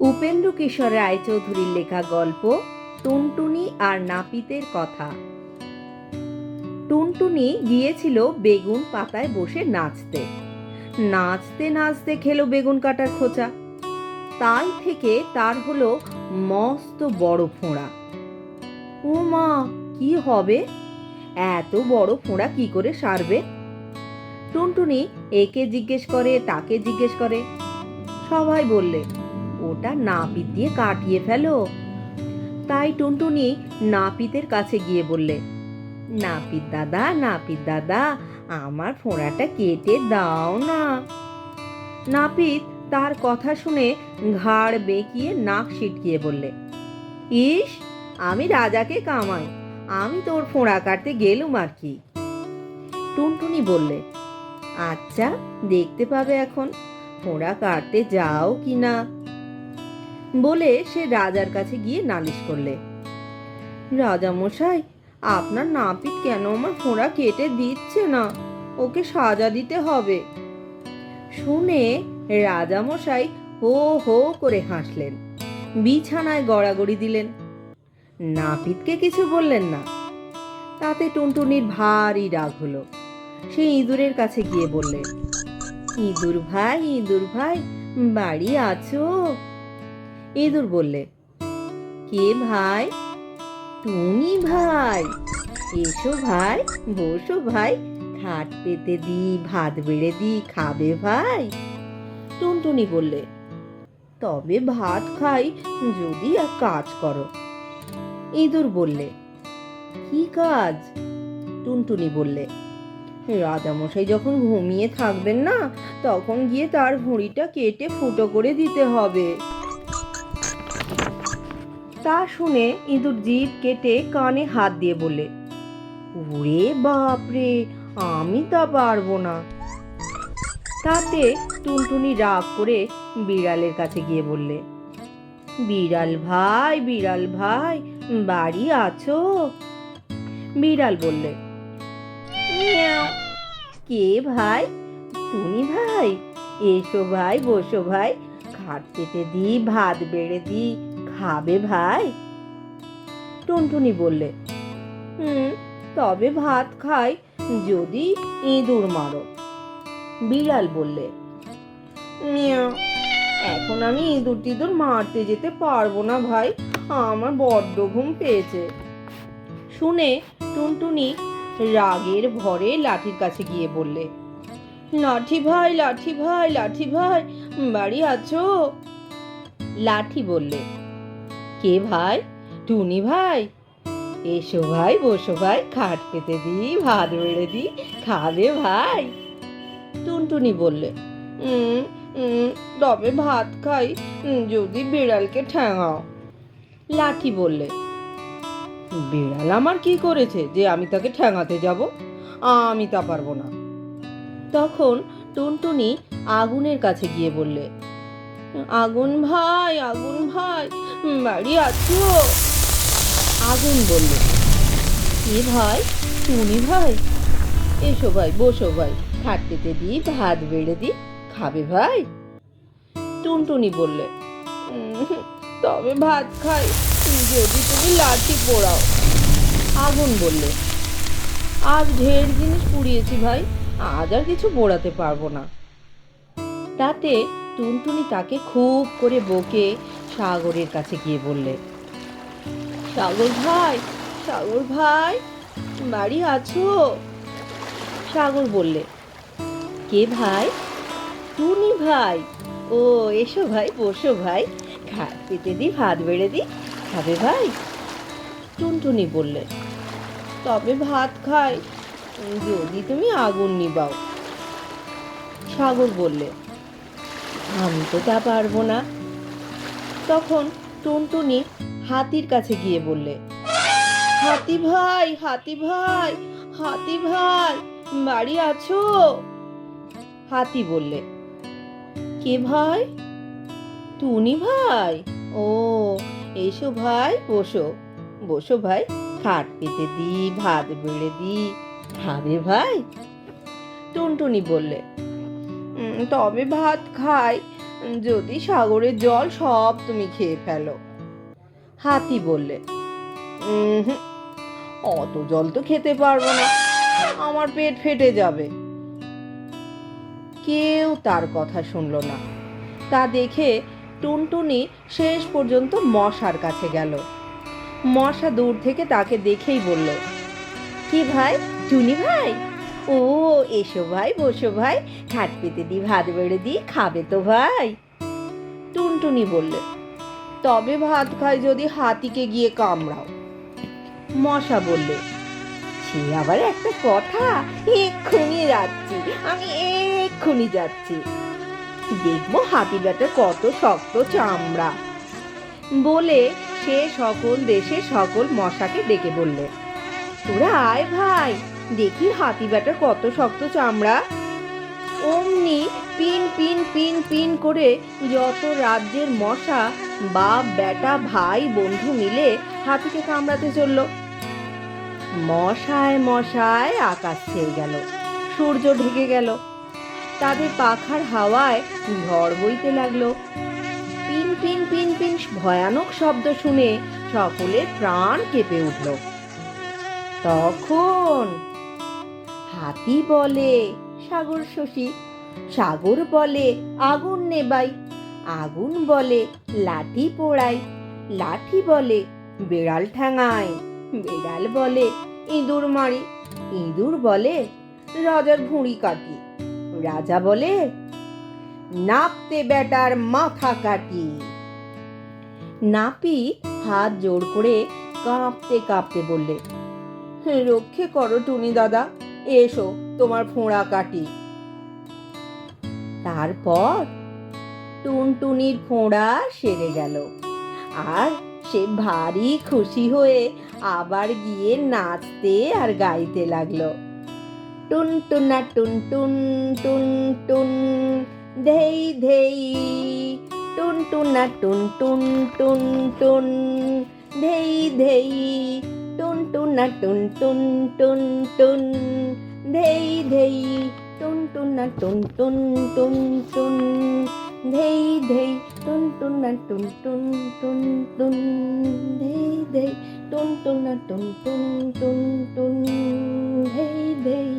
উপেন্দ্র কিশোর রায়চৌধুরীর লেখা গল্প টুনটুনি আর নাপিতের কথা। টুনটুনি গিয়েছিল বেগুন পাতায় বসে নাচতে। নাচতে নাচতে খেলো বেগুন কাটার খোঁচা। তাই থেকে তার হলো মস্ত বড় ফোঁড়া। ও মা কি হবে? এত বড় ফোঁড়া কি করে সারবে? টুনটুনি একে জিজ্ঞেস করে, তাকে জিজ্ঞেস করে। সবাই বললে ওটা নাপিত দিয়ে কাটিয়ে ফেলো। তাই টুনটুনি নাপিতের কাছে গিয়ে বললে, নাপিত দাদা নাপিত দাদা, আমার ফোঁড়াটা কেটে দাও না। নাপিত তার কথা শুনে ঘাড় বেঁকিয়ে নাক সিটকিয়ে বললে, ইস, আমি রাজাকে কামাই, আমি তোর ফোঁড়া কাটতে গেলুম আর কি। টুনটুনি বললে আচ্ছা দেখতে পাবে এখন, ফোঁড়া কাটতে যাও কি না? বলে সে রাজার কাছে গিয়ে নালিশ করলে। রাজা মশাই আপনার নাপিত কেন আমার ফোঁড়া কেটে দিচ্ছে না? ওকে সাজা দিতে হবে। শুনে রাজা মশাই হো হো করে হাসলেন। বিছানায় গড়াগড়ি দিলেন। নাপিতকে কিছু বললেন না। তাতে টুনটুনির ভারী রাগ হলো। সে ইঁদুরের কাছে গিয়ে বললে, ইঁদুর ভাই ইঁদুর ভাই, বাড়ি আছো? ইঁদুর বললে, কে ভাই? তুমি ভাই? এসো ভাই, বসো ভাই, খাট পেতে দি, ভাত বেড়ে দি, খাবে ভাই? টুনটুনি বললে, তবে ভাত খাই, যদি এক কাজ করো। ইঁদুর বললে, কি কাজ? টুনটুনি বললে, রাজামশাই যখন ঘুমিয়ে থাকবেন না, তখন গিয়ে তার ভুঁড়িটা কেটে ফুটো করে দিতে হবে। তা শুনে ইঁদুর জিভ কেটে কানে হাত দিয়ে বলে ওরে বাপরে, আমি তা পারব না। তাতে টুনটুনি রাগ করে বিড়ালের কাছে গিয়ে বললে, বিড়াল ভাই বিড়াল ভাই, বাড়ি আছো? বিড়াল বললে কে ভাই? তুমি ভাই? এসো ভাই, বসো ভাই খাট পেতে দি ভাত বেড়ে দি খাবে ভাই? টুনটুনি বললে, হুম, তবে ভাত খাই যদি ইঁদুর মারো। বিড়াল বললে এখন আমি ইঁদুর টিঁদুর মারতে যেতে পারব না ভাই, আমার বড্ড ঘুম পেয়েছে। শুনে টুনটুনি রাগের ভরে লাঠির কাছে গিয়ে বললে, লাঠি ভাই লাঠি ভাই লাঠি ভাই, বাড়ি আছো? লাঠি বললে কে ভাই? টুনি ভাই। এসো ভাই বসো ভাই খাট পেতে দি ভাত বেড়ে দি খাবে ভাই। টুনটুনি বললে "উম, উম, তবে ভাত খাই যদি বিড়ালকে ঠ্যাঙাও লাঠি বললে বিড়াল আমার কি করেছে যে আমি তাকে ঠ্যাঙাতে যাব? আমি তা পারব না। তখন টুনটুনি আগুনের কাছে গিয়ে বললে আগুন ভাই আগুন ভাই বাড়ি আছো আগুন বললে এ ভাই? টুনি ভাই? এসো ভাই, বসো ভাই। খাট পেতে দিই, ভাত বেড়ে দিই। খাবে ভাই? টুনটুনি বললে তবে ভাত খাই। যদি তুমি লাঠি পোড়াও। আগুন বললে, আজ ঢের জিনিস পুড়িয়েছি ভাই, আজ আর কিছু পোড়াতে পারব না। তাতে টুনটুনি তাকে খুব করে বকে সাগরের কাছে গিয়ে বললে, সাগর ভাই সাগর ভাই, বাড়ি আছো? সাগর বললে, কে ভাই? টুনি ভাই? ও, এসো ভাই, বসো ভাই খাট পেতে দি, ভাত বেড়ে দি, খাবে ভাই? টুনটুনি বললে, তবে ভাত খাই, যদি তুমি আগুন নিবাও। সাগর বললে, আমি তো তা পারব না। তখন টুনটুনি হাতির কাছে গিয়ে বললে হাতি ভাই হাতি ভাই হাতি ভাই বাড়ি আছো? হাতি বললে কে ভাই? টুনি ভাই। ও এসো ভাই বসো। বসো ভাই খাট পেতে দি ভাত বেড়ে দি। খাবে ভাই? টুনটুনি বললে "উম, তবে ভাত খাই। যদি সাগরের জল সব তুমি খেয়ে ফেলো। হাতি বললে "উম হুম, অত জল তো খেতে পারব না আমার পেট ফেটে যাবে। কেউ তার কথা শুনলো না। তা দেখে টুনটুনি শেষ পর্যন্ত মশার কাছে গেল। মশা দূর থেকে তাকে দেখেই বলল কি ভাই টুনি ভাই? ও, এসো ভাই, বসো ভাই। খাট পেতে দি, ভাত বেড়ে দি, খাবে তো ভাই। টুনটুনি বললে, তবে ভাত খাই যদি হাতিকে গিয়ে কামড়াও। মশা বললে, সে আবার একটা কথা, এক্ষুনি যাচ্ছি, আমি এক্ষুনি যাচ্ছি। দেখব হাতি ব্যাটা কত শক্ত চামড়া। বলে সে সকল দেশে সকল মশাকে ডেকে বললে, তোরা আয় ভাই দেখি হাতি ব্যাটার কত শক্ত চামড়া। অমনি পিন পিন পিন পিন করে যত রাজ্যের মশা, বাপ, বেটা, ভাই, বন্ধু মিলে হাতিকে কামড়াতে চলল। মশায় মশায় আকাশ ছেয়ে গেল, সূর্য ঢেকে গেল। তাদের পাখার হাওয়ায় ঝড় বইতে লাগল। পিন পিন পিন পিন ভয়ানক শব্দ শুনে সকলের প্রাণ কেঁপে উঠল। তখন হাতি বলে, সাগর শশী। সাগর বলে, আগুন নেবাই। আগুন বলে, লাঠি পোড়াই। লাঠি বলে, বেড়াল ঠ্যাঙাই। বেড়াল বলে, ইঁদুর মারি। ইঁদুর বলে, রাজার ভুঁড়ি কাটি। রাজা বলে, নাপতে বেটার মাথা কাটি। নাপি হাত জোর করে কাঁপতে কাঁপতে বললে, রক্ষে করো টুনি দাদা। এসো, তোমার ফোঁড়া কাটি। তারপর টুনটুনির ফোঁড়া সেরে গেল। আর সে ভারী খুশি হয়ে আবার গিয়ে নাচতে আর গাইতে লাগল। টুন টুনা টুন টুন টুন টুন ধেই ধেই। টুন টুনা টুন টুন টুন টুন ধেই ধেই। টুন টুনা টুন টুন টুন টুন ধেই ধেই টুন টুনা টুন টুন টুন টুন ধেই ধেই টুন টুনা টুন টুন টুন টুন ধেই ধেই টুন টুনা টুন টুন টুন টুন ধেই ধেই